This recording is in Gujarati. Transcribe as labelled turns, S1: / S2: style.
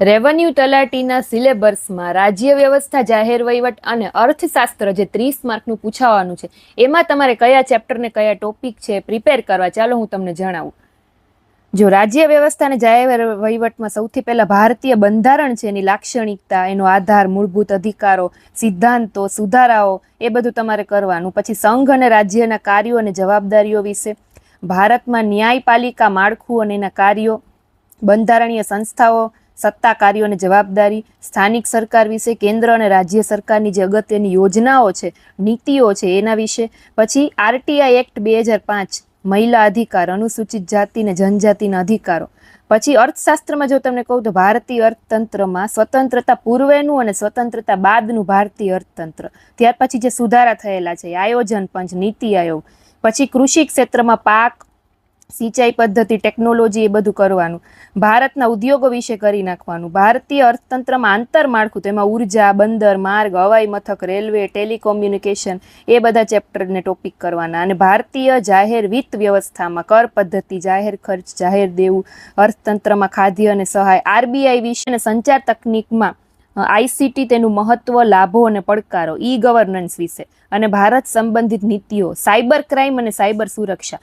S1: રેવન્યુ તલાટીના સિલેબસમાં રાજ્ય વ્યવસ્થા જાહેર વહીવટ અને અર્થશાસ્ત્ર જે ત્રીસ માર્કનું પૂછાવાનું છે, એમાં તમારે કયા ચેપ્ટરને કયા ટોપિક છે પ્રિપેર કરવા, ચાલો હું તમને જણાવું. જો રાજ્ય વ્યવસ્થા અને જાહેર વહીવટમાં સૌથી પહેલાં ભારતીય બંધારણ છે, એની લાક્ષણિકતા, એનો આધાર, મૂળભૂત અધિકારો, સિદ્ધાંતો, સુધારાઓ, એ બધું તમારે કરવાનું. પછી સંઘ અને રાજ્યના કાર્યો અને જવાબદારીઓ વિશે, ભારતમાં ન્યાયપાલિકા માળખું અને એના કાર્યો, બંધારણીય સંસ્થાઓ સત્તા જવાબદારી, સ્થાનિક સરકાર વિશે કેન્દ્ર અને રાજ્ય સરકારની જે અગત્યની યોજનાઓ છે, નીતિઓ છે, એના વિશે. પછી આરટીઆઈ એક્ટ બે હજાર પાંચ, મહિલા અધિકાર, અનુસૂચિત જાતિ અને જનજાતિના અધિકારો. પછી અર્થશાસ્ત્રમાં જો તમને કહું તો ભારતીય અર્થતંત્રમાં સ્વતંત્રતા પૂર્વેનું અને સ્વતંત્રતા બાદનું ભારતીય અર્થતંત્ર. ત્યાર પછી જે સુધારા થયેલા છે, આયોજન પંચ, નીતિ આયોગ. પછી કૃષિ ક્ષેત્રમાં પાક સિંચાઈ પદ્ધતિ ટેકનોલોજી એ બધું કરવાનું. ભારતના ઉદ્યોગો વિશે કરી નાખવાનું. ભારતીય અર્થતંત્રમાં આંતરમાળખું તેમાં ઊર્જા, બંદર, માર્ગ, હવાઈ મથક, રેલવે, ટેલિકોમ્યુનિકેશન એ બધા ચેપ્ટરને ટોપિક કરવાના. અને ભારતીય જાહેર વિત્ત વ્યવસ્થામાં કર પદ્ધતિ, જાહેર ખર્ચ, જાહેર દેવું, અર્થતંત્રમાં ખાદ્ય અને સહાય, આરબીઆઈ વિશે અને સંચાર તકનિકમાં આઈસીટી તેનું મહત્વ, લાભો અને પડકારો, ઈ ગવર્નન્સ વિશે. અને ભારત સંબંધિત નીતિઓ, સાયબર ક્રાઇમ અને સાયબર સુરક્ષા.